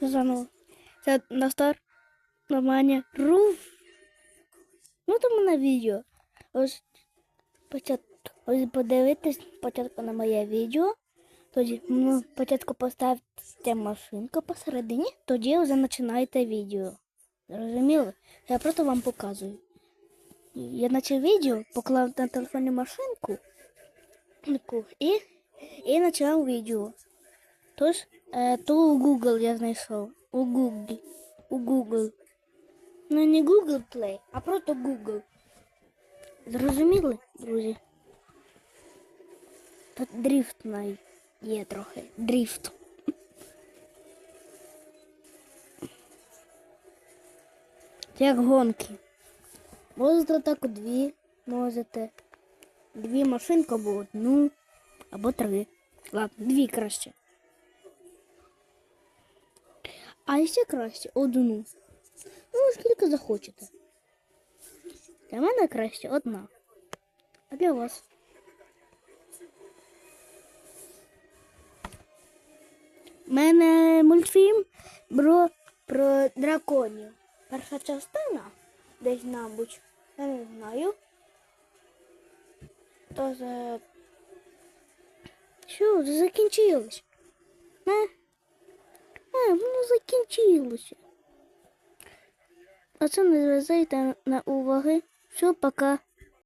Заново. Це на стар нормальні руф. Ну тому на відео. Ось початку. Ось подивитись спочатку на моє відео. Тоді ну, спочатку поставте машинку посередині, тоді вже починаєте відео. Зрозуміли? Я просто вам показую. Я наче відео поклав на телефоні машинку і, і почав відео. Тож, то у Google я знайшов. У Google. У Google. Ну не Google Play, а просто Google. Зрозуміли, друзі? Тут дріфт на є трохи. Дріфт. Це як гонки. Можете так дві, можете. Дві машинки або одну, або три. Ладно, дві краще. А ще краще одну. Ну, скільки захочете. Для мене краще одна. А для вас? У мене мультфільм про, про драконів. Перша частина десь, мабуть, я не знаю. То за... Що, вже закінчилось? Не? А, воно закінчилося. А це не звертайте на уваги. Все, пока.